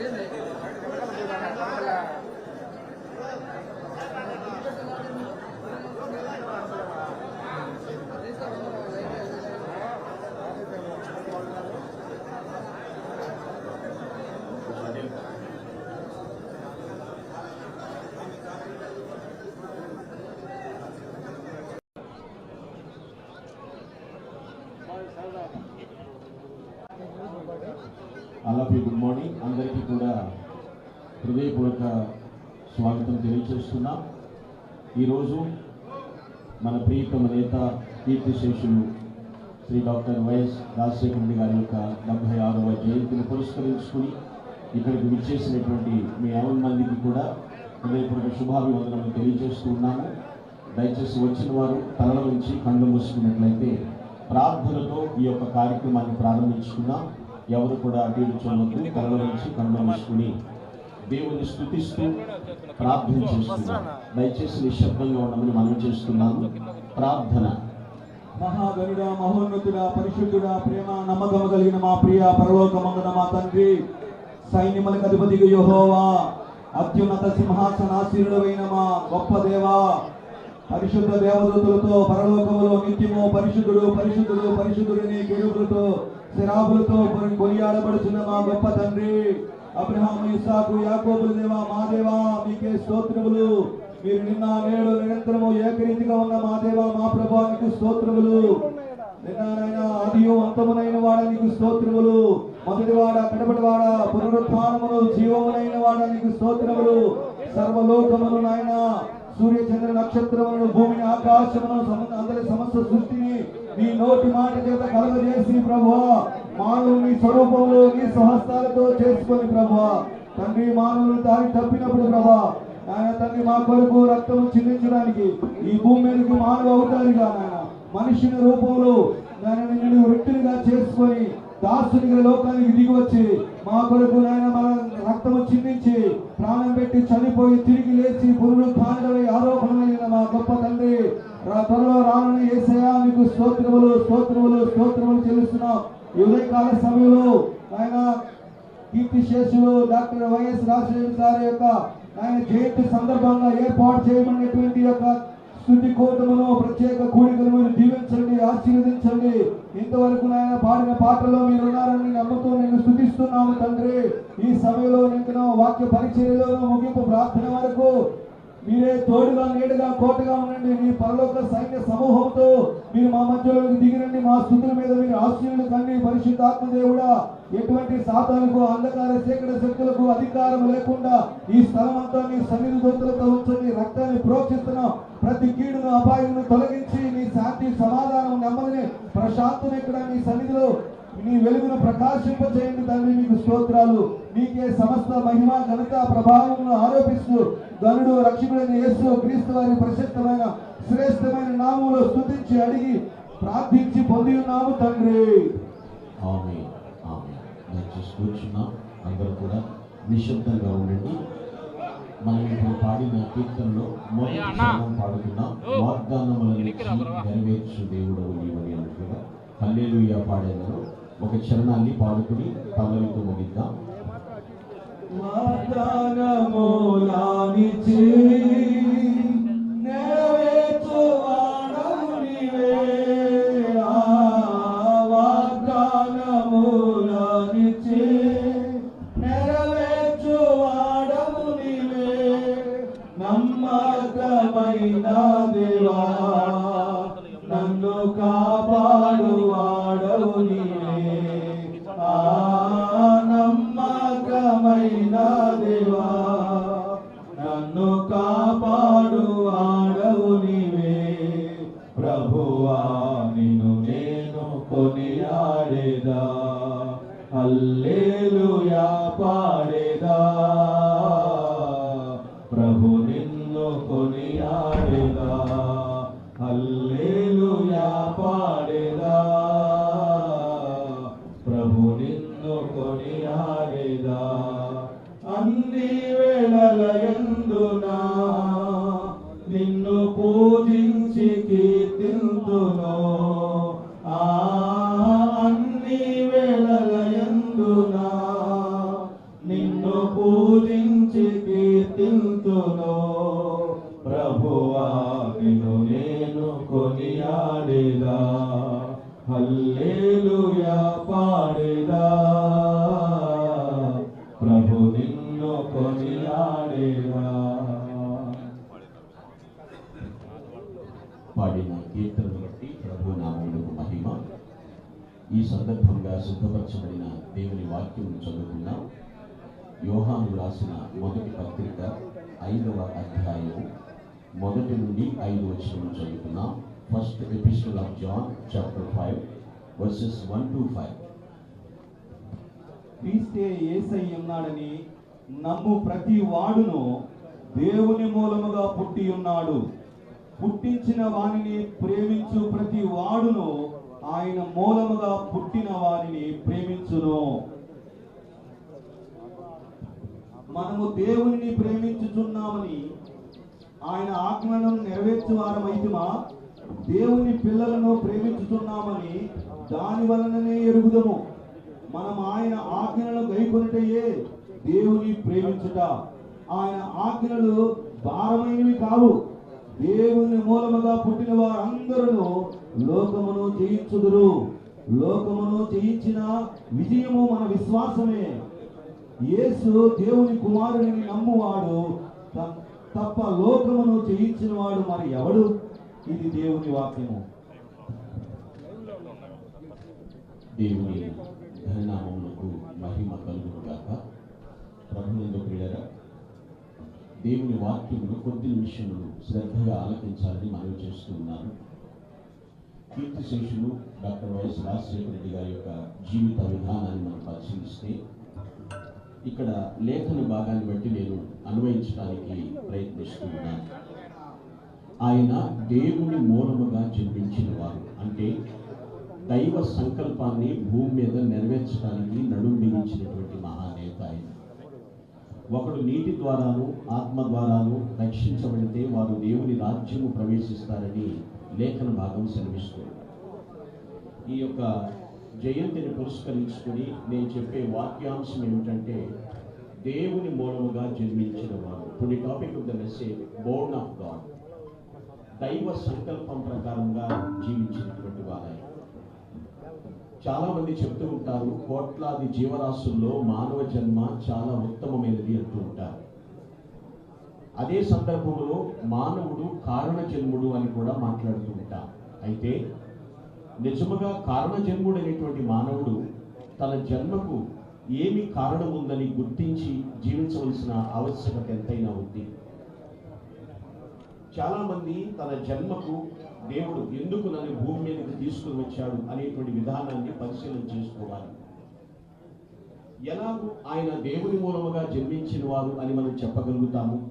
Thank you. ఈరోజు మన ప్రియతమ నేత కీర్తిశేషులు శ్రీ డాక్టర్ వైఎస్ రాజశేఖర రెడ్డి గారి యొక్క డెబ్బై ఆరవ జయంతిని పురస్కరించుకుని ఇక్కడికి విచ్చేసినటువంటి మీ యాభై మందికి కూడా హృదయపూర్వక శుభాభివందనలు తెలియజేస్తూ ఉన్నాము. దయచేసి వచ్చిన వారు తలల నుంచి కళ్ళు మూసుకున్నట్లయితే ప్రార్థనతో ఈ యొక్క కార్యక్రమాన్ని ప్రారంభించుకున్నాం ఎవరు కూడా అటు ఇటు చూడవద్దు. కళ్ళ నుంచి కళ్ళు మూసుకుని దేవుని స్థుతిస్తూ ప్రార్థన చేస్తున్నాం. దయచేసి నిశ్శబ్దంగా ఉండమని మనం చేస్తున్నాము ప్రార్థన. మహాగరుడ మహోన్నతుడ పరిశుద్ధుడ ప్రేమ నమ్మకము కలిగిన మా ప్రియ పరలోకమందున మా తండ్రి సైన్యములకు అధిపతిగా యహోవా అత్యున్నత సింహాసనాశీరుడైన మా గొప్ప దేవా పరిశుద్ధ దేవదూతులతో పరలోకములో నిత్యము పరిశుద్ధుడు పరిశుద్ధుడు పరిశుద్ధుడిని గెలుపులతో శరాబులతో కొనియాడబడుచున్న మా గొప్ప తండ్రి. అబ్రహాము ఇసాకు యాకోబుల దేవా మా దేవా మీకే స్తోత్రములు. మీరు నిన్న నేడు నిరంతరము ఏకరీతిగా ఉన్న మా దేవా మా ప్రభానికి స్తోత్రములు. నిన్ననైనా ఆదియు అంతమునైన వాడ నీకు స్తోత్రములు. మొదటి వాడ కడపటి వాడ పునరుత్నములు జీవమునైన వాడ నీకు స్తోత్రములు. సర్వలోకములు నాయన సూర్య చంద్ర నక్షత్రములను భూమిని ఆకాశమును అందరి సమస్త సృష్టిని మీ నోటి మాట చేత కలగజేసి ప్రభు మాను మీ స్వరూపంలో నీ స్వహస్తాలతో చేసుకొని ప్రభా. తండ్రి మానవులు దారి తప్పినప్పుడు ప్రభా ఆయన తండ్రి మా కొరకు రక్తము చిందించడానికి ఈ భూమి మీదకి మానవ అవుతారుగా నాయన మనుషుని రూపంలో నాయన నిన్ను వ్యక్తులుగా చేసుకొని దాసునిగా లోకానికి దిగి వచ్చి మా కొరకు నాయన మన రక్తము చిందించి ప్రాణం పెట్టి చనిపోయి తిరిగి లేచి పురుగు కాండవై ఆరోపణమైన మా గొప్ప తండ్రి. రా- త్వరలో రానని ఏసయా మీకు స్తోత్రములు స్తోత్రములు స్తోత్రములు చెల్లిస్తున్నాం. ఈ ఉదయకాల సమయంలో ఆయన కీర్తి శేషులు డాక్టర్ వైఎస్ రాజశేఖర్ గారి యొక్క ఆయన జయంతి సందర్భంగా ఏర్పాటు చేయబడినటువంటి యొక్క స్థుతి కోటమును ప్రత్యేక కూడికను మీరు దీవించండి ఆశీర్వదించండి. ఇంతవరకు నాయన పాడిన పాటలో మీరు ఉన్నారని నమ్ముతూ నేను స్థుతిస్తున్నాము తండ్రి. ఈ సమయంలో నింపిన వాక్య పరిచర్యలోను ముగింపు ప్రార్థన వరకు మీరే తోడుగా నీడుగా కోటగా ఉండండి. మీ పరలోక సైన్య సమూహంతో మీరు మా మధ్యలోకి దిగిరండి. మా స్థుతుల మీద మీరు ఆశ్చర్యులు కండి. పరిశుద్ధాత్మ దేవుడా ఎటువంటి సాతాలకు అంధకార చీకటి శక్తులకు అధికారం లేకుండా ఈ స్థలం అంతా మీ సన్నిధి దొంతులతో ఉంచండి. రక్తాన్ని ప్రోక్షిస్తున్నాం. ప్రతి కీడును అపాయమును తొలగించి నీ శాంతి సమాధానం నెమ్మదిని ప్రశాంతం ఇక్కడ మీ సన్నిధిలో నీ వెలుగును ప్రకాశింపజేయండి తండ్రి. మీకు స్తోత్రాలు. మీకే సమస్త మహిమ ఘనత ప్రభావమును ఆరోపిస్తూ గనుడు రక్షకుడైన యేసు క్రీస్తు వారి ప్రశస్తమైన శ్రేష్టమైన నామములో స్తుతించి అడిగి ప్రార్థించి పొంది ఉన్నాము తండ్రి. ఆమె ఆమె దయచేసి కూర్చున్నాం. అందరూ కూడా నిశ్శబ్దంగా ఉండండి. మనం ఇప్పుడు పాడిన కీర్తనలో మొదటి పాడుతున్నాం వాగ్దానములను నెరవేర్చు దేవుడు నీవని అన్నట్లుగా హల్లెలూయా పాడేందులో ఒక చరణాన్ని పాడుకుని పల్లవితో ముగిద్దాం. Mata na mola nici. నిన్ను కొనియాడేదా యోహాను రాసిన మొదటి పత్రిక ఐదవ అధ్యాయం మొదటి నుండి ఐదు వచ్చిన చదువుతున్నాం. First episode of John chapter five verses one to five క్రీస్తే ఏసై ఉన్నాడని నమ్ము ప్రతి వాడును దేవుని మూలముగా పుట్టి ఉన్నాడు. పుట్టించిన వానిని ప్రేమించు ప్రతి వాడును ఆయన మూలముగా పుట్టిన వారిని ప్రేమించును. మనము దేవుని ప్రేమించుచున్నామని ఆయన ఆజ్ఞలను నెరవేర్చు వారమైతుమా దేవుని పిల్లలను ప్రేమించుతున్నామని దాని వలననే ఎరుగుదము. మనం ఆయన ఆజ్ఞలను గైకొనుటయే దేవుని ప్రేమించుట. ఆయన ఆజ్ఞలు భారమైనవి కావు. దేవుని మూలముగా పుట్టిన వారందరూ లోకమును జయించుదురు. లోకమును జయించిన విజయము మన విశ్వాసమే. యేసు దేవుని కుమారుని నమ్మువాడు తప్ప లోకమును చేయించిన వాడు మరి ఎవడు? ఇది దేవుని వాక్యము. దేవుని ధననామములకు మహిమ కలుగును ప్రభునందు ప్రియులరా దేవుని వాక్యమును కొద్ది నిమిషములు శ్రద్ధగా ఆలకించాలని మనవి చేస్తున్నాను కీర్తి శేషులు డాక్టర్ వైఎస్ రాజశేఖర రెడ్డి గారి యొక్క జీవిత విధానాన్ని మనం పరిశీలిస్తే ఇక్కడ లేఖన భాగాన్ని బట్టి నేను అన్వయించడానికి ప్రయత్నిస్తున్నాను. ఆయన దేవుని మూలముగా జన్మించిన వారు అంటే దైవ సంకల్పాన్ని భూమి మీద నెరవేర్చడానికి నడుం బిగించినటువంటి మహానేత ఆయన. ఒకడు నీటి ద్వారాను ఆత్మ ద్వారాను రక్షించబడితే వారు దేవుని రాజ్యము ప్రవేశిస్తారని లేఖన భాగం సెలవిస్తుంది. ఈ యొక్క జయంతిని పురస్కరించుకుని నేను చెప్పే వాక్యాంశం ఏమిటంటే దేవుని మూలముగా జన్మించిన వారు. ఇప్పుడు topic of the message born of God. దైవ సంకల్పం ప్రకారంగా జీవించినటువంటి వారాయన చాలామంది చెప్తూ ఉంటారు కోట్లాది జీవరాశుల్లో మానవ జన్మ చాలా ఉత్తమమైనది అంటూ ఉంటారు. అదే సందర్భంలో మానవుడు కారణ జన్ముడు అని కూడా మాట్లాడుతూ ఉంటారు. అయితే నిజముగా కారణ అనేటువంటి మానవుడు తన జన్మకు ఏమి కారణం ఉందని గుర్తించి జీవించవలసిన ఆవశ్యకత ఎంతైనా ఉంది. చాలా మంది తన జన్మకు దేవుడు ఎందుకు నన్ను భూమి మీదకి తీసుకుని వచ్చాడు అనేటువంటి విధానాన్ని పరిశీలన చేసుకోవాలి. ఎలాగూ ఆయన దేవుని మూలముగా జన్మించిన వారు అని మనం చెప్పగలుగుతాము?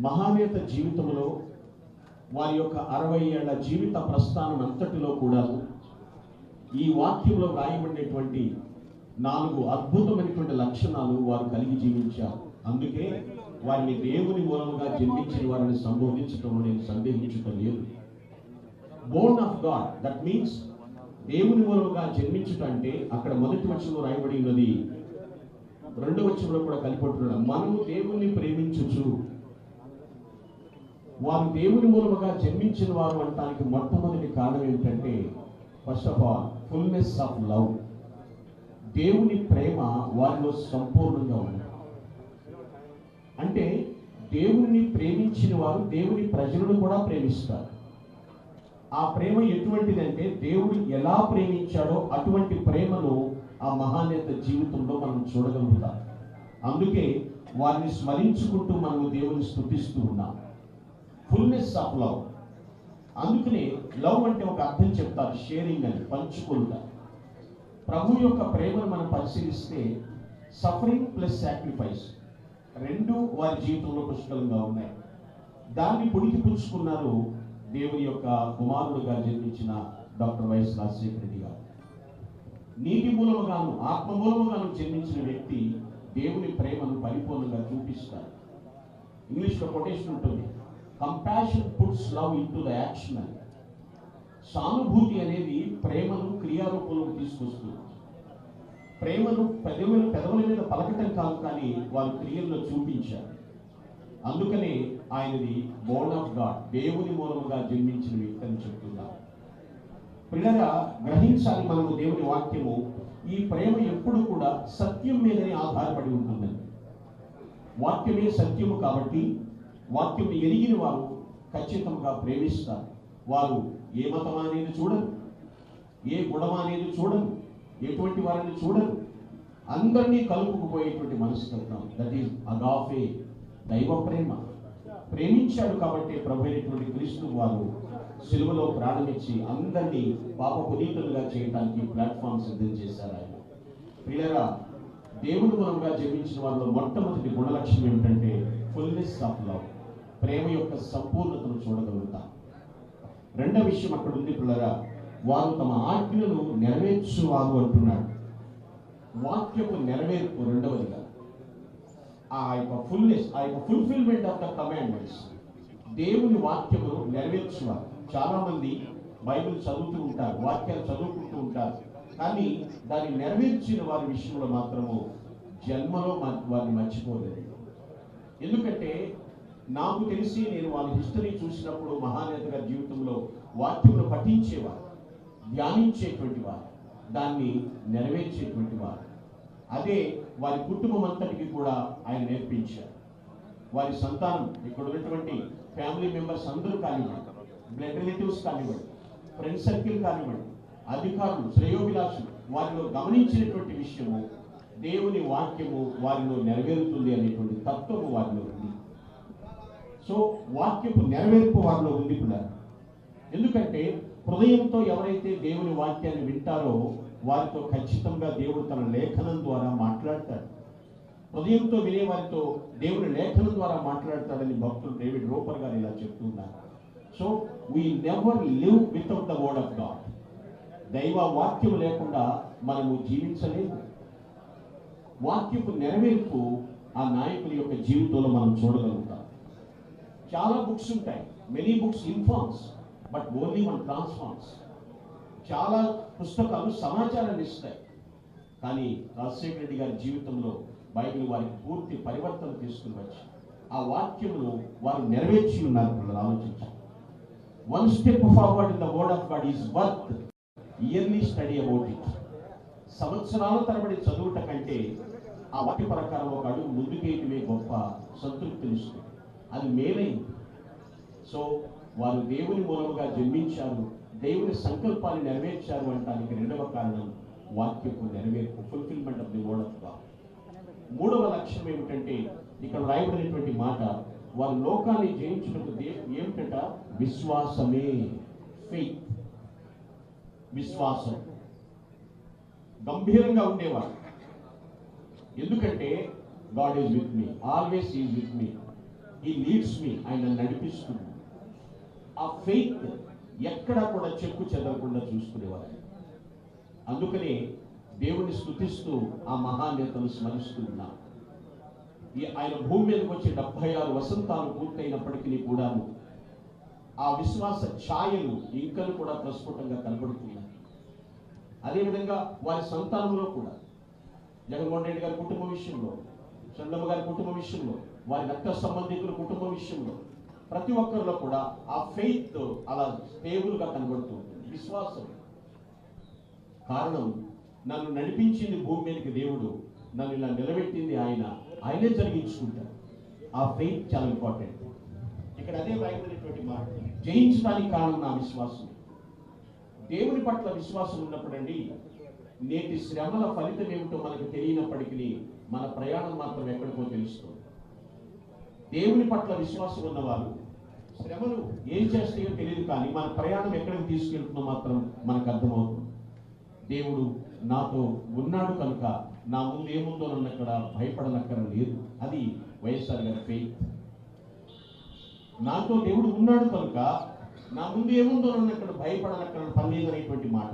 మహానేత జీవితంలో వారి యొక్క అరవై ఏళ్ళ జీవిత ప్రస్థానం అంతటిలో కూడా ఈ వాక్యంలో వ్రాయబడినటువంటి నాలుగు అద్భుతమైనటువంటి లక్షణాలు వారు కలిగి జీవించారు. అందుకే వారిని దేవుని మూలంగా జన్మించిన వారిని సంబోధించడంలో నేను సందేహించటం లేదు. Born of God that means దేవుని మూలముగా జన్మించటం అంటే అక్కడ మొదటి వచనంలో రాయబడి ఉన్నది. రెండవ వచనంలో కూడా కలిపట్టున్నాడు మనము దేవుణ్ణి ప్రేమించుచు వారు దేవుని మూలముగా జన్మించిన వారు అంటానికి మొట్టమొదటి కారణం ఏమిటంటే first of all fullness of love దేవుని ప్రేమ వారిలో సంపూర్ణంగా ఉంది. అంటే దేవుని ప్రేమించిన వారు దేవుని ప్రజలను కూడా ప్రేమిస్తారు. ఆ ప్రేమ ఎటువంటిదంటే దేవుడు ఎలా ప్రేమించాడో అటువంటి ప్రేమను ఆ మహానేత జీవితంలో మనం చూడగలుగుతాం. అందుకే వారిని స్మరించుకుంటూ మనము దేవుని స్థుతిస్తూ ఉన్నాం. ఫుల్నెస్ ఆఫ్ లవ్ అందుకనే లవ్ అంటే ఒక అర్థం చెప్తారు షేరింగ్ అని పంచుకుంటా ప్రభు యొక్క ప్రేమను మనం పరిశీలిస్తే సఫరింగ్ ప్లస్ సాక్రిఫైస్ రెండు వారి జీవితంలో పుష్కలంగా ఉన్నాయి. దాన్ని పుడికి పుచ్చుకున్నారు దేవుని యొక్క కుమారుడుగా జన్మించిన డాక్టర్ వైఎస్ రాజశేఖర రెడ్డి గారు. నీటి మూలముగాను ఆత్మ మూలముగాను జన్మించిన వ్యక్తి దేవుని ప్రేమను పరిపూర్ణంగా చూపిస్తారు ఇంగ్లీష్లో కొటేషన్ ఉంటుంది. Compassion puts love into the action అని సానుభూతి అనేది ప్రేమను క్రియారూపంలోకి తీసుకొస్తుంది. ప్రేమను పెదవుల పెదవుల మీద పలకటం కాదు కానీ వారు క్రియల్లో చూపించారు. అందుకనే ఆయనది బోర్న్ ఆఫ్ గాడ్ దేవుని మూలముగా జన్మించిన వ్యక్తి అని చెప్తున్నారు. పిల్లగా గ్రహించాలి మనము దేవుని వాక్యము. ఈ ప్రేమ ఎప్పుడు కూడా సత్యం మీదనే ఆధారపడి ఉంటుందండి. వాక్యమే సత్యము కాబట్టి వాక్యం ఎరిగిన వారు ఖచ్చితంగా ప్రేమిస్తారు. వారు ఏ మతం అనేది చూడరు. ఏ గుణం అనేది చూడరు. ఎటువంటి వారిని చూడరు. అందరినీ కలుపుకుపోయేటువంటి మనస్తత్వం. దట్ ఈస్ అగాఫే దైవ ప్రేమ. ప్రేమించాడు కాబట్టి ప్రభు అయినటువంటి క్రీస్తు వారు సిలువలో ప్రాణమిచ్చి అందరినీ పాప పునీతులుగా చేయడానికి ప్లాట్ఫామ్ సిద్ధం చేశారు ఆయన. ప్రియరా దేవుడు మూలంగా జన్మించిన వారిలో మొట్టమొదటి గుణలక్ష్యం ఏమిటంటే ఫుల్నెస్ ఆఫ్ లవ్ ప్రేమ యొక్క సంపూర్ణతను చూడగలుగుతాం. రెండవ విషయం అక్కడ ఉంది పిల్లరా వారు తమ ఆజ్ఞలను నెరవేర్చువారు అంటున్నాడు. వాక్యపు నెరవేర్పు రెండవదిగా ఆ యొక్క ఫుల్నెస్ ఆ యొక్క ఫుల్ఫిల్మెంట్ ఆఫ్ ద కమాండ్మెంట్స్ దేవుని వాక్యమును నెరవేర్చువారు. చాలా మంది బైబిల్ చదువుతూ ఉంటారు వాక్యాలు చదువుకుంటూ ఉంటారు. కానీ దాన్ని నెరవేర్చిన వారి విషయంలో మాత్రము జన్మలో వారిని మర్చిపోలేదు ఎందుకంటే నాకు తెలిసి నేను వాళ్ళ హిస్టరీ చూసినప్పుడు మహానేత గారి జీవితంలో వాక్యమును పఠించేవారు ధ్యానించేటువంటి వారు దాన్ని నెరవేర్చేటువంటి వారు. అదే వారి కుటుంబం అంతటికి కూడా ఆయన నేర్పించారు. వారి సంతానం ఇక్కడ ఉన్నటువంటి ఫ్యామిలీ మెంబర్స్ అందరూ కానివ్వండి బ్లడ్ రిలేటివ్స్ కానివ్వండి ఫ్రెండ్ సర్కిల్ కానివ్వండి అధికారులు శ్రేయోభిలాషులు వారిలో గమనించినటువంటి విషయము దేవుని వాక్యము వారిలో నెరవేరుతుంది అనేటువంటి తత్వము వారిలో ఉంది. సో వాక్యపు నెరవేర్పు వారిలో ఉంది కూడా ఎందుకంటే హృదయంతో ఎవరైతే దేవుని వాక్యాన్ని వింటారో వారితో ఖచ్చితంగా దేవుడు తన లేఖనం ద్వారా మాట్లాడతాడు. హృదయంతో వినే వారితో దేవుని లేఖనం ద్వారా మాట్లాడతాడని భక్తులు డేవిడ్ రోపర్ గారు ఇలా చెప్తున్నారు so we never live without the word of God దైవ వాక్యం లేకుండా మనము జీవించలేము. వాక్యపు నెరవేర్పు ఆ నాయకుల యొక్క జీవితంలో మనం చూడగలుగుతాం. చాలా బుక్స్ ఉంటాయి. Many books informs but only one transforms చాలా పుస్తకాలు సమాచారాన్ని ఇస్తాయి కానీ రాజశేఖర రెడ్డి గారి జీవితంలో బైబిల్ వారికి పూర్తి పరివర్తన తీసుకుని వచ్చి ఆ వాక్యమును వారు నెరవేర్చి ఉన్నారు పిల్లలు one step forward in the word of God is worth yearly study about it సంవత్సరాల తరబడి చదువుట కంటే ఆ వాక్య ప్రకారం ఒక అడుగు ముందుకేయటమే గొప్ప సంతృప్తినిస్తుంది. అది మేలైంది. సో వారు దేవుని మూలముగా జన్మించారు. దేవుని సంకల్పాన్ని నెరవేర్చారు అనడానికి రెండవ కారణం వాక్యపు నెరవేర్పు fulfilment of the word of God మూడవ లక్ష్యం ఏమిటంటే ఇక్కడ రాయబడినటువంటి మాట వారు లోకాన్ని జయించినప్పుడు దే- విశ్వాసమే. ఫెయిత్ విశ్వాసం. గంభీరంగా ఉండేవారు. ఎందుకంటే God is with me always is with me he leads me ఆయన నడిపిస్తుంది. ఆ ఫెయిత్ ఎక్కడా కూడా చెక్కు చెదరకుండా చూసుకునేవారు అందుకనే దేవుని స్థుతిస్తూ ఆ మహానేతను స్మరిస్తూ ఉన్నాం ఈ ఆయన భూమి మీదకి వచ్చి డెబ్బై ఆరు వసంతాలు పూర్తయినప్పటికీ కూడాను ఆ విశ్వాస ఛాయలు ఇంకను కూడా ప్రస్ఫుటంగా కనబడుతున్నాయి. అదేవిధంగా వారి సంతానంలో కూడా జగన్మోహన్ రెడ్డి గారి కుటుంబ విషయంలో చంద్రమ్మ గారి కుటుంబ విషయంలో వారి రక్త సంబంధికుల కుటుంబ విషయంలో ప్రతి ఒక్కరిలో కూడా ఆ ఫెయిత్ అలా స్టేబుల్గా కనబడుతుంది విశ్వాసం. కారణం నన్ను నడిపించింది భూమి మీదకి దేవుడు నన్ను ఇలా నిలబెట్టింది ఆయన ఆయనే జరిగించుకుంటారు ఆ ఫెయిత్ చాలా ఇంపార్టెంట్ ఇక్కడ అదే రాయబడినటువంటి మాట. జయించడానికి కారణం నా విశ్వాసం. దేవుని పట్ల విశ్వాసం ఉన్నప్పుడండి నేటి శ్రమల ఫలితం ఏమిటో మనకు తెలియనప్పటికీ మన ప్రయాణం మాత్రం ఎక్కడికో తెలుస్తుంది. దేవుని పట్ల విశ్వాసం ఉన్నవారు శ్రమలు ఏం చేస్తాయో తెలియదు కానీ మన ప్రయాణం ఎక్కడికి తీసుకెళ్తుందో మాత్రం మనకు అర్థమవుతుంది. దేవుడు నాతో ఉన్నాడు కనుక నా ముందు ఏముందో నన్నక్కడ భయపడనక్కర లేదు అది వైఎస్ఆర్ గారి ఫెయిత్ నాతో దేవుడు ఉన్నాడు కనుక నా ముందు ఏముందో నన్నక్కడ భయపడనక్కడ పని లేదనేటువంటి మాట.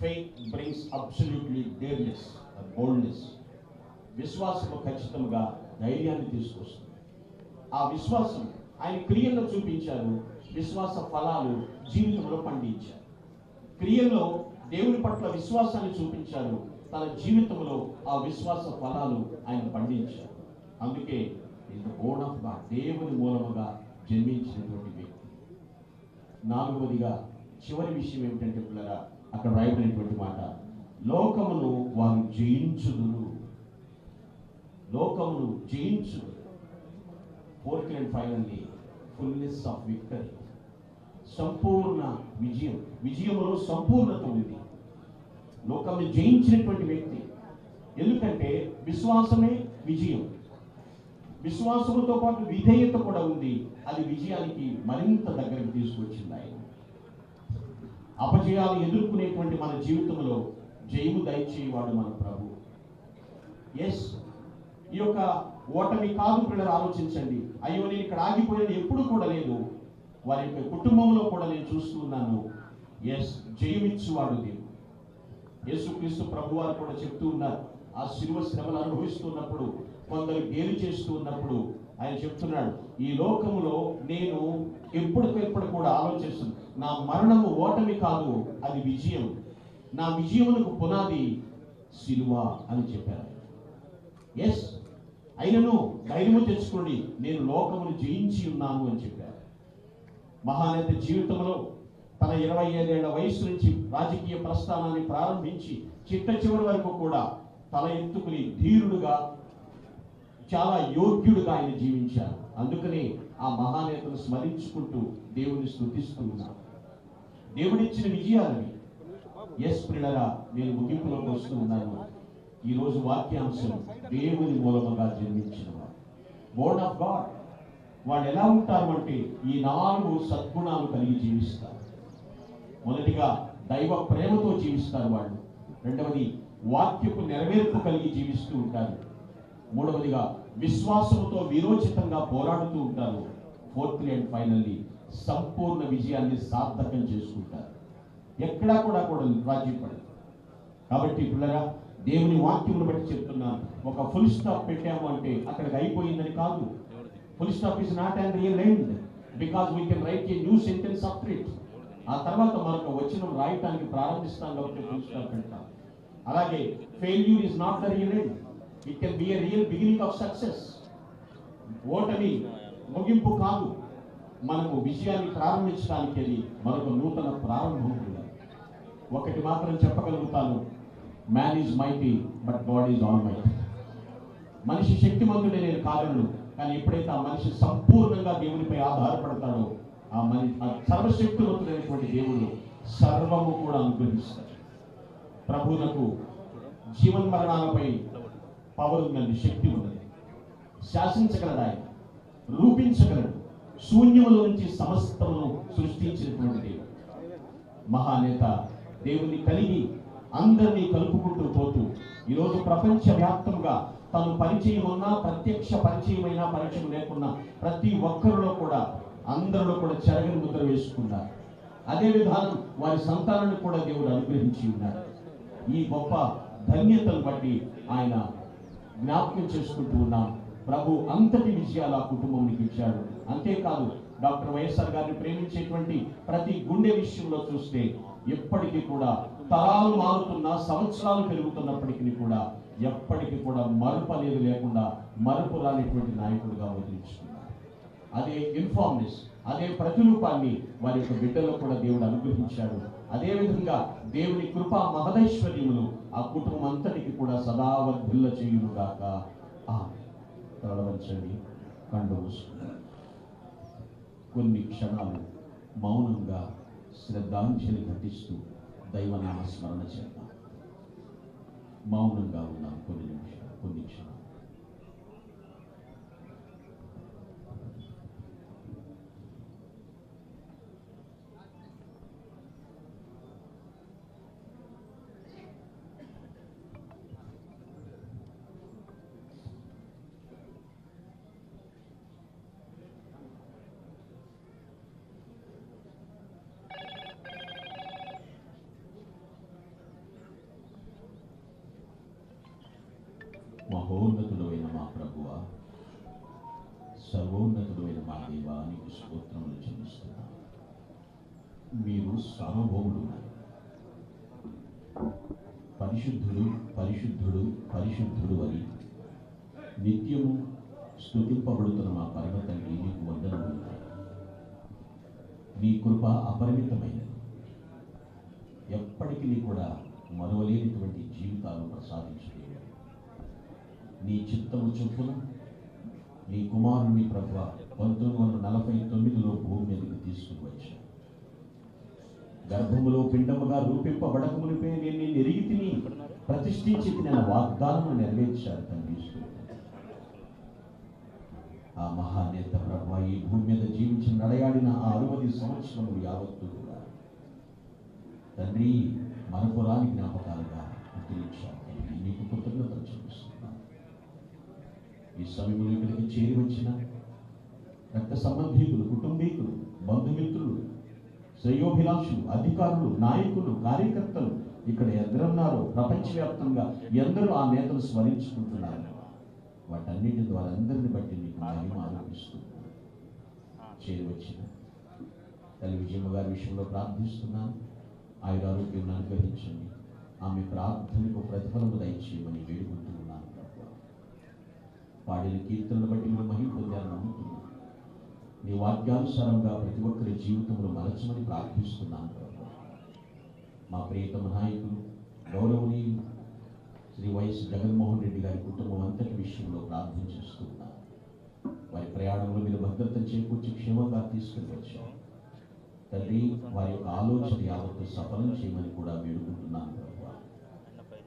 Faith brings absolutely dareness boldness విశ్వాసము ఖచ్చితంగా ధైర్యాన్ని తీసుకొస్తుంది. ఆ విశ్వాసం ఆయన క్రియల్లో చూపించారు. విశ్వాస ఫలాలు జీవితంలో పండించారు. క్రియల్లో దేవుని పట్ల విశ్వాసాన్ని చూపించారు. తన జీవితంలో ఆ విశ్వాస ఫలాలు ఆయన పండించారు. అందుకే ఇది బోర్డ్ ఆఫ్గా దేవుని మూలముగా జన్మించినటువంటి వ్యక్తి. నాలుగవదిగా చివరి విషయం ఏమిటంటే పిల్లరా అక్కడ రాయబడినటువంటి మాట లోకమును వారు జయించుదురు. లోకమును జయించు. Fourth and finally fullness of victory సంపూర్ణ విజయం. విజయంలో సంపూర్ణత ఉంది. లోకంని జయించినటువంటి వ్యక్తి. ఎందుకంటే విశ్వాసమే విజయం. విశ్వాసముతో పాటు విధేయత కూడా ఉంది. అది విజయానికి మరింత దగ్గరకు తీసుకొచ్చింది ఆయన. అపజయాలు ఎదుర్కొనేటువంటి మన జీవితంలో జయము దయచేవాడు మన ప్రభు. ఎస్ ఈ యొక్క ఓటమి కాదు పిల్లలు ఆలోచించండి. అయ్యో నేను ఇక్కడ ఆగిపోయినది ఎప్పుడు కూడా లేదు. వారి యొక్క కుటుంబంలో కూడా నేను చూస్తూ ఉన్నాను. ఎస్ జయమిచ్చువాడు దేవుడు. యేసుక్రీస్తు ప్రభు వారు కూడా చెప్తూ ఉన్నారు. ఆ శిలువ శ్రమలు అనుభవిస్తున్నప్పుడు కొందరు గేలు చేస్తూ ఉన్నప్పుడు ఆయన చెప్తున్నాడు ఈ లోకంలో నేను ఎప్పటికెప్పుడు కూడా ఆలోచిస్తున్నాను. నా మరణము ఓటమి కాదు అది విజయం. నా విజయమునకు పునాది శిలువ అని చెప్పారు. ఎస్ అయినను ధైర్యము తెచ్చుకోండి. నేను లోకమును జయించి ఉన్నాను అని చెప్పారు. మహానేత జీవితంలో తన ఇరవై ఐదేళ్ళ వయసు నుంచి రాజకీయ ప్రస్థానాన్ని ప్రారంభించి చిట్ట చివరి వరకు కూడా తల ఎత్తుకుని ధీరుడుగా చాలా యోగ్యుడుగా ఆయన జీవించారు. అందుకనే ఆ మహానేతను స్మరించుకుంటూ దేవుని స్థుతిస్తూ ఉన్నారు దేవుడిచ్చిన విజయాలని ఎస్ ప్రియులరా నేను ముగింపులోకి వస్తూ ఉన్నాను. ఈరోజు వాక్యాంశం దేవుని మూలముగా జన్మించిన వాడు బోర్డ్ ఆఫ్ గాడ్ వాళ్ళు ఎలా ఉంటారు అంటే ఈ నాలుగు సద్గుణాలు కలిగి జీవిస్తారు. మొదటిగా దైవ ప్రేమతో జీవిస్తారు వాళ్ళు. రెండవది వాక్యపు నెరవేర్పు కలిగి జీవిస్తూ ఉంటారు. మూడవదిగా విశ్వాసంతో విరోచితంగా పోరాడుతూ ఉంటారు. ఫోర్త్లీ అండ్ ఫైనల్లీ సంపూర్ణ విజయాన్ని సార్థకం చేసుకుంటారు. ఎక్కడా కూడా కూడా రాజీపడదు కాబట్టి పిల్లరా దేవుని వాక్యములు బట్టి చెప్తున్నాను. ఒక ఫుల్ స్టాప్ పెట్టాము అంటే అక్కడికి అయిపోయిందని కాదు. Full stop is not and real end because we can write a new sentence of it ఆ తర్వాత మరొక వచనం రాయటానికి ప్రారంభిస్తాం కాబట్టి ఫుల్ స్టాప్ పెడతాం. అలాగే failure is not the real end it can be a real beginning of success ఓటమి ముగింపు కాదు. మనకు విజయాన్ని ప్రారంభించడానికి అది మరొక నూతన ప్రారంభం కూడా. ఒకటి మాత్రం చెప్పగలుగుతాను. Man is mighty but God is almighty మనిషి శక్తిమంతుడే నేను కాగలను కానీ ఎప్పుడైతే ఆ మనిషి సంపూర్ణంగా దేవునిపై ఆధారపడతాడో ఆ మని ఆ సర్వశక్తివంతుడైనటువంటి దేవుడు సర్వము కూడా అనుగ్రహిస్తాడు. ప్రభువులకు జీవన్ మరణాలపై పవర్ ఉందండి శక్తి ఉన్నది. శాసించగలడు ఆయన రూపించగలడు శూన్యముల నుంచి సమస్తమును సృష్టించినటువంటి దేవుడు మహానేత దేవుని కలిగి అందరినీ కలుపుకుంటూ పోతూ ఈరోజు ప్రపంచ వ్యాప్తంగా తను పరిచయం ఉన్నా ప్రత్యక్ష పరిచయమైన పరిచయం లేకున్నా ప్రతి ఒక్కరిలో కూడా అందరిలో కూడా చెరగని ముద్ర వేసుకున్నారు. అదే విధానం వారి సంతానాన్ని కూడా దేవుడు అనుగ్రహించి ఉన్నారు. ఈ గొప్ప ధన్యతను బట్టి ఆయన జ్ఞాపకం చేసుకుంటూ ఉన్నాం. ప్రభు అంతటి విజయాలు ఆ కుటుంబానికి ఇచ్చాడు. అంతేకాదు డాక్టర్ వైఎస్ఆర్ గారిని ప్రేమించేటువంటి ప్రతి గుండె విషయంలో చూస్తే ఎప్పటికీ కూడా తరాలు మారుతున్న సంవత్సరాలు పెరుగుతున్నప్పటికీ కూడా ఎప్పటికీ కూడా మరుపు అనేది లేకుండా మరుపు రానిటువంటి నాయకుడిగా వదిలించుకున్నారు. అదే ఇన్ఫార్మ్నెస్ అదే ప్రతిరూపాన్ని వారి యొక్క బిడ్డలో కూడా దేవుడు అనుగ్రహించాడు. అదే విధంగా దేవుని కృపా మహదైశ్వర్యములు ఆ కుటుంబం అంతటికి కూడా సదా వర్ధిల్ల చేయునుగాక ఆ తరలవంచండి కండు కొన్ని క్షణాలు మౌనంగా శ్రద్ధాంజలి ఘటిస్తూ దైవనామ స్మరణ చేద్దాం మౌనంగా ఉన్నాం కొన్ని నిమిషాలు స్తోత్రములు చెల్లిస్తున్నాను మీరు సార్వభౌముడు పరిశుద్ధుడు పరిశుద్ధుడు పరిశుద్ధుడు అని నిత్యము స్థుతింపబడుతున్న మా పరమ తండ్రి నీకు వందనములు నీ కృప అపరిమితమైనది. ఎప్పటికీ కూడా మరవలేనటువంటి జీవితాలు ప్రసాదించలేదు నీ చిత్తము చొప్పున మీ కుమారుని ప్రభు పంతొమ్మిది వందల నలభై తొమ్మిదిలో భూమి మీదకి తీసుకుని వచ్చావు గర్భములో పిండముగా రూపింపబడక మునిపే నేను ఎరిగి తిని ప్రతిష్ఠించి తిన వాగ్దానం నెరవేర్చారు తండ్రి ఆ మహానేత ప్రభు ఈ భూమి మీద జీవించి నడయాడిన ఆ అరవది సంవత్సరములు యావత్తు కూడా తండ్రి మనపురాని జ్ఞాపకాలుగా గుర్తించావు నీకు కృతజ్ఞతలు ఈ సమయంలో ఇక్కడికి చేరి వచ్చిన రక్త సంబంధీకులు కుటుంబీకులు బంధుమిత్రులు శ్రేయోభిలాషులు అధికారులు నాయకులు కార్యకర్తలు ఇక్కడ ఎందరున్నారో ప్రపంచవ్యాప్తంగా ఎందరూ ఆ నేతలు స్మరించుకుంటున్నారు. వాటన్నిటి ద్వారా అందరిని బట్టి మీకు మహిమ ఆరోపిస్తున్నాను చేరి వచ్చిన తల్లి విజయమ్మ గారి విషయంలో ప్రార్థిస్తున్నాను. ఆయుర ఆరోగ్యం అనుగ్రహించండి. ఆమె ప్రార్థనకు ప్రతిఫలము దయచేయమని వేడుకుంటున్నాను. పాడిన కీర్తనను బట్టి మీరు మహిమ పొందాలని నమ్ముతున్నాం నీ వాక్యానుసారంగా ప్రతి ఒక్కరి జీవితంలో మలచమని ప్రార్థిస్తున్నాను మా ప్రియతమ నాయకులు గౌరవనీయులు శ్రీ వైఎస్ జగన్మోహన్ రెడ్డి గారి కుటుంబం అంతటి విషయంలో ప్రార్థన చేస్తున్నాను. వారి ప్రయాణంలో మీరు భద్రత చేకూర్చి క్షేమంగా తీసుకుని తల్లి తండ్రి వారి యొక్క ఆలోచన యావత్తు సఫలం చేయమని కూడా వేడుకుంటున్నాను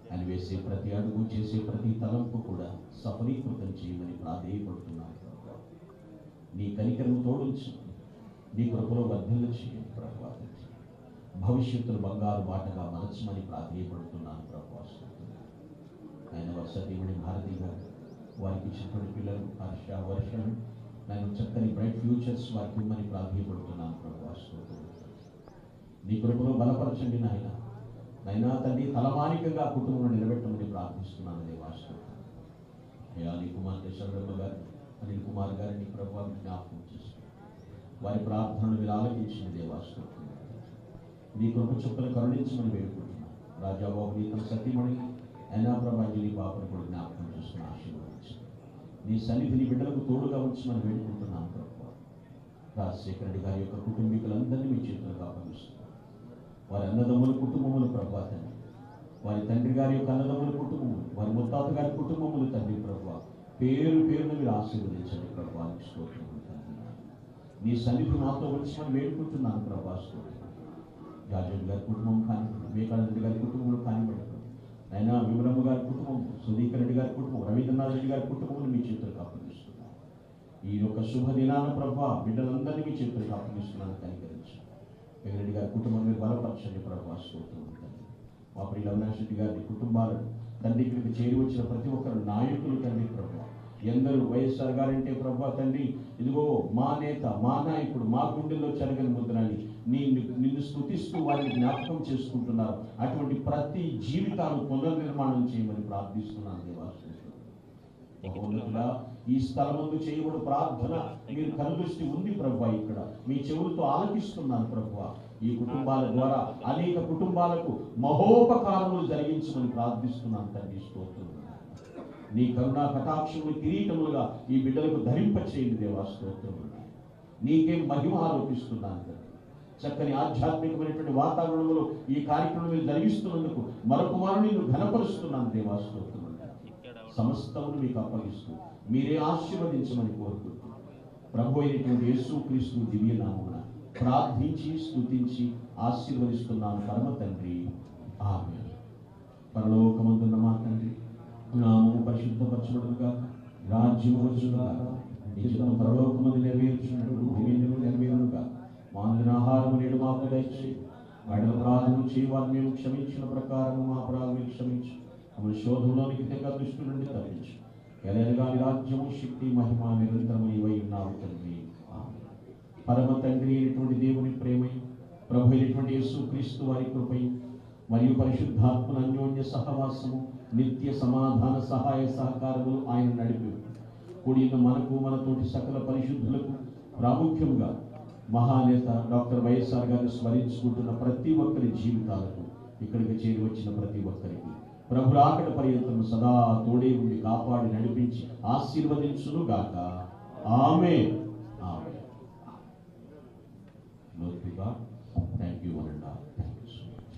ప్రభు అని వేసే ప్రతి అడుగు చేసే ప్రతి తలంపు కూడా సఫలీకృతం చేయమని ప్రాధేయపడుతున్నాను. నీ కనికరం తోడుంచు. నీ కృపలో వర్ధలు చేయండి ప్రభు భవిష్యత్తులో బంగారు బాటగా మలచమని ప్రాధేయపడుతున్నాను ప్రభు ఆయన వర్షదేవుడి భారతి గారు వారికి చిన్నటి పిల్లలు హర్ష వర్షం నేను చక్కని బ్రైట్ ఫ్యూచర్స్ వారికి ఇవ్వమని ప్రాధేయపడుతున్నాను ప్రభు నీ కృపలో బలపరచండి నాయన. నైనా తండ్రి తలమానికంగా కుటుంబంలో నిలబెట్టమని ప్రార్థిస్తున్నాను దేవాస్తు అయ్యా నీ కుమార్తె శరణ గారు అనిల్ కుమార్ గారిని ప్రభావం జ్ఞాపకం చేసుకో వారి ప్రార్థనలు మీరు ఆలకించిన దేవాస్తు నీ కృప చుక్కలు కరుణించమని వేడుకుంటున్నాను. రాజాబాబు నీ తన సతీమణి అయినా ప్రభాంజలి పాపను కూడా జ్ఞాపకం చేసుకుని ఆశీర్వదించు నీ సన్నిధిని బిడ్డలకు తోడుగా ఉంచమని వేడుకుంటున్నాను ప్రభు రాజశేఖర రెడ్డి గారి యొక్క కుటుంబీకులందరినీ మీ చేతులకు అప్పగిస్తున్నాను. వారి అన్నదమ్ముల కుటుంబములు ప్రభా తండ్రి. వారి తండ్రి గారి యొక్క అన్నదమ్ముల కుటుంబములు వారి ముత్తాత గారి కుటుంబములు తండ్రి ప్రభా. పేరు పేరును మీరు ఆశీర్వదించండి ప్రభా నీకు నీ సన్నిధి మాతో వచ్చిన వేడుకుంటున్నాను ప్రభా స్తోత్రం రాజన్ గారి కుటుంబం కానీ వివేకానంద గారి కుటుంబంలో కానివ్వండి. అయినా విమలమ్మ గారి కుటుంబం సుధీకర్ రెడ్డి గారి కుటుంబం రవీంద్రనాథ్ రెడ్డి గారి కుటుంబంలో మీ చేతులకు అప్పగిస్తున్నాను ఈ యొక్క శుభ దినాన ప్రభా బిడ్డలందరినీ మీ చేతులకు అప్పగిస్తున్నాను కనికరించు వెంకరెడ్డి గారి కుటుంబం మీరు బలపరచండి ప్రభా. మా ప్రియ అవినాష్ రెడ్డి గారి కుటుంబాలు తండ్రి ఇక్కడికి చేరి వచ్చిన ప్రతి ఒక్కరు నాయకులు తండ్రి ప్రభా ఎందరూ వైఎస్ఆర్ గారంటే ప్రభా తండ్రి ఇదిగో మా నేత మా నాయకుడు మా గుండెల్లో చెరగని ముద్రని నీ నిన్ను స్థుతిస్తూ వారిని జ్ఞాపకం చేసుకుంటున్నారు. అటువంటి ప్రతి జీవితాలు పునర్నిర్మాణం చేయమని ప్రార్థిస్తున్నాను ఈ స్థలమందు చేయబడు ప్రార్థన. మీరు కనుదృష్టి ఉంది ప్రభు ఇక్కడ. మీ చెవులతో ఆలకిస్తున్నాను ప్రభు. ఈ కుటుంబాల ద్వారా అనేక కుటుంబాలకు మహోపకారములు జరిగించమని ప్రార్థిస్తున్నాను తండ్రి స్తోత్రం. నీ కరుణా కటాక్షములు కిరీటములుగా ఈ బిడ్డలకు ధరింప చేయండి దేవా స్తోత్రం. నీకే మహిమ ఆరోపిస్తున్నాను తండ్రి. చక్కని ఆధ్యాత్మికమైనటువంటి వాతావరణంలో ఈ కార్యక్రమం జరిగిస్తున్నందుకు మరొకమారు నిన్ను ఘనపరుస్తున్నాను దేవా స్తోత్రం. సమస్తమును మీకు అప్పగిస్తూ మీరే ఆశీర్వదించమని కోరుకుంటున్నాను ప్రభు అయినటువంటి యేసు క్రీస్తు ప్రార్థించి స్థుతించి ఆశీర్వదిస్తున్నాను పరమ తండ్రి. ఆమె పరలోకమందున్న మా తండ్రి నామము పరిశుద్ధపరచబడుగా రాజ్యము పరలోకమంది నిజం పరలోకమందు నెరవేర్చున్నట్టు భూమి నెరవేరుగా ఆహారం నేడు మాకు దయచేయి వాడిన ప్రార్థన మేము క్షమించిన ప్రకారం మా అపరాధం క్షమించు. మన శోధంలోనికి తెగ దృష్టి నుండి తప్పించు ఎలాగా రాజ్యము శక్తి మహిమ నిరంతరము ఇవై ఉన్నావు తండ్రి. పరమ తండ్రి అయినటువంటి దేవుని ప్రేమై ప్రభు అయినటువంటి యేసు క్రీస్తు వారి కృపై మరియు పరిశుద్ధాత్మల అన్యోన్య సహవాసము నిత్య సమాధాన సహాయ సహకారములు ఆయన నడిపి. కూడిన మనకు మనతోటి సకల పరిశుద్ధులకు ప్రాముఖ్యంగా మహానేత డాక్టర్ వైఎస్ఆర్ గారిని స్మరించుకుంటున్న ప్రతి ఒక్కరి జీవితాలకు ఇక్కడికి చేరి వచ్చిన ప్రతి ఒక్కరికి ప్రభు రాకడ పర్యంతం సదా తోడే ఉండి కాపాడి నడిపించి ఆశీర్వదించును గాక. ఆమె ఆమె thank you one and thank you so much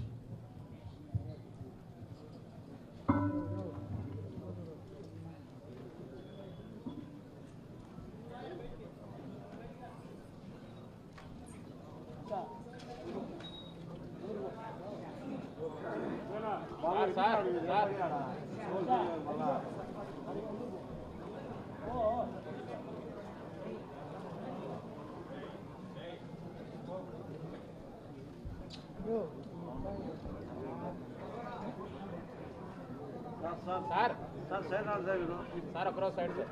sir sir ఒకరోజు సైడ్ సార్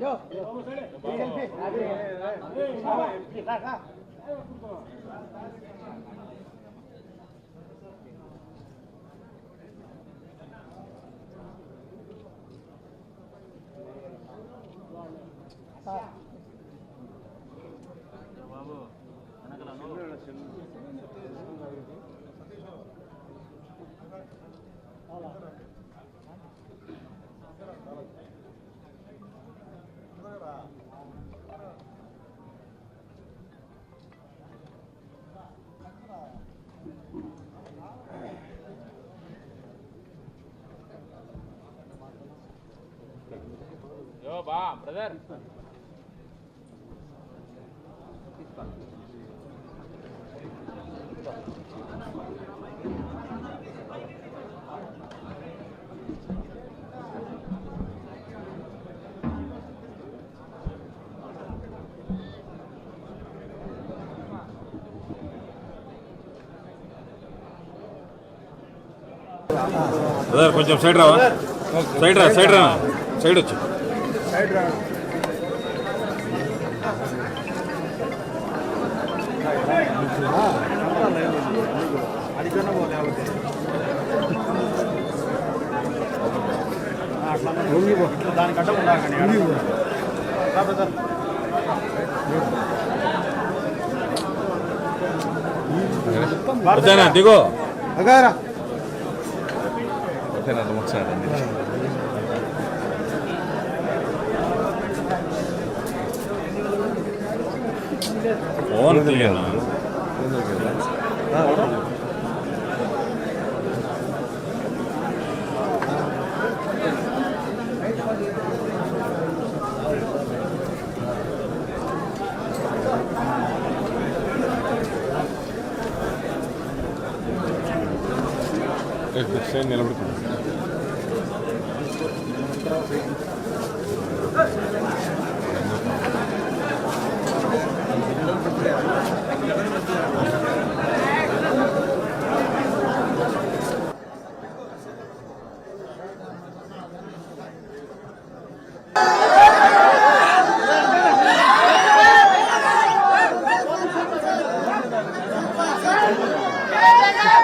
యో యో బా బ్రదర్. బ్రదర్ కొంచెం సైడ్ రావా? సైడ్ రా సైడ్ రా. సైడ్ వచ్చి. వద్దానా దిగో ఓకేనా ఒకసారి ഫോൺ നിലവിളിക്കുന്നു Yeah.